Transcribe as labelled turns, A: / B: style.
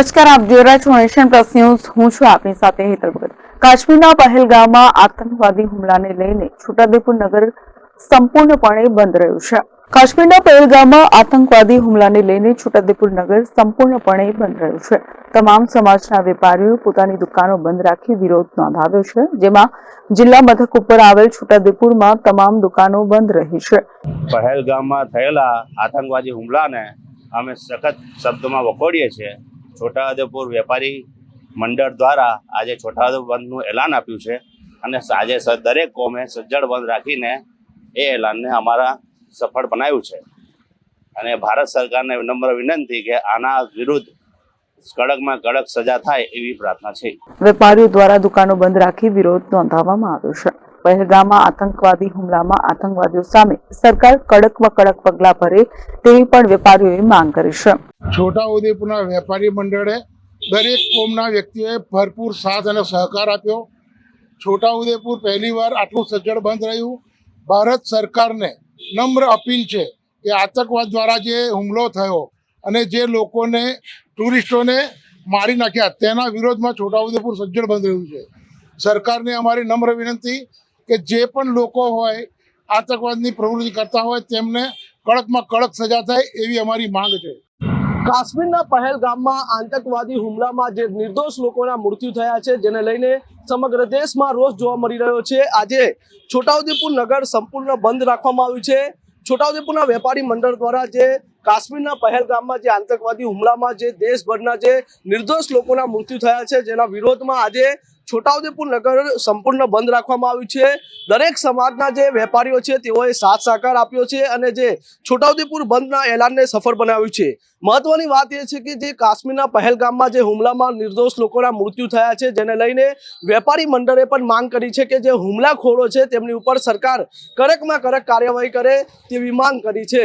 A: નમસ્કાર, આપ જોઈ રહ્યા છો નેશન પ્લસ ન્યૂઝ. હું છું આપની સાથે હેતલ ભગત. કાશ્મીરના પહેલગામમાં આતંકવાદી હુમલાને લઈને છોટાઉદેપુર નગર સંપૂર્ણપણે બંધ રહ્યું છે. કાશ્મીરના પહેલગામમાં આતંકવાદી હુમલાને લઈને છોટાઉદેપુર નગર સંપૂર્ણપણે બંધ રહ્યું છે. તમામ સમાજના વેપારીઓ પોતાની દુકાનો બંધ રાખી વિરોધ નોંધાવ્યો છે, જેમાં જિલ્લા મથક ઉપર આવેલ છોટાઉદેપુરમાં તમામ દુકાનો બંધ રહી છે.
B: પહેલગામમાં થયેલા આતંકવાદી હુમલાને અમે સખત શબ્દોમાં વખોડીએ છીએ. છોટાઉદેપુર વેપારી મંડળ દ્વારા આજે છોટાઉદેપુર બંધનું એલાન આપ્યું છે અને આજે દરેક કોમે સજ્જડ બંધ રાખીને એ એલાનને અમારા સફળ બનાવ્યું છે. અને ભારત સરકારને નમ્ર વિનંતી કે આના વિરુદ્ધ કડકમાં કડક સજા થાય એવી પ્રાર્થના છે.
A: વેપારીઓ દ્વારા દુકાનો બંધ રાખી વિરોધ નોંધાવવામાં આવ્યો છે. પહેલગામમાં આતંકવાદી હુમલામાં આતંકવાદીઓ સામે સરકાર કડકમાં કડક પગલાં ભરે તેવી પણ વેપારીઓએ માંગ કરી છે.
C: છોટાઉદેપુરના વેપારી મંડળે દરેક કોમના વ્યક્તિએ ભરપૂર સાથ અને સહકાર આપ્યો. છોટાઉદેપુર પહેલીવાર આટલું સજ્જડ બંધ રહ્યું. ભારત સરકારને નમ્ર અપીલ છે કે આતંકવાદ દ્વારા જે હુમલો થયો અને જે લોકોને, ટુરિસ્ટોને મારી નાખ્યા, તેના વિરોધમાં છોટાઉદેપુર સજ્જડ બંધ રહ્યું છે. સરકારને અમારી નમ્ર વિનંતી કે જે પણ લોકો હોય, આતંકવાદની પ્રવૃત્તિ કરતા હોય, તેમને કડકમાં કડક સજા થાય એવી અમારી માંગ છે.
D: કાશ્મીરના પહેલગામમાં આતંકવાદી હુમલામાં જે નિર્દોષ લોકોના મૃત્યુ થયા છે, જેને લઈને સમગ્ર દેશમાં રોષ જોવા મળી રહ્યો છે. આજે છોટાઉદેપુર નગર સંપૂર્ણ બંધ રાખવામાં આવ્યું છે. છોટાઉદેપુરના વેપારી મંડળ દ્વારા જે કાશ્મીરના પહેલગામમાં જે આતંકવાદી હુમલામાં જે દેશભરના જે નિર્દોષ લોકોના મૃત્યુ થયા છે, જેના વિરોધમાં આજે છોટાઉદેપુર નગર સંપૂર્ણ બંધ રાખવામાં આવ્યું છે. દરેક સમાજના જે વેપારીઓ છે, તેઓએ સાથ સહકાર આપ્યો છે અને જે છોટાઉદેપુર બંધના એલાનને સફળ બનાવ્યું છે. મહત્વની વાત એ છે કે જે કાશ્મીરના પહેલગામમાં જે હુમલામાં નિર્દોષ લોકોના મૃત્યુ થયા છે, જેને લઈને વેપારી મંડળે પણ માંગ કરી છે કે જે હુમલાખોરો છે, તેમની ઉપર સરકાર કડકમાં કડક કાર્યવાહી કરે તેવી માંગ કરી છે.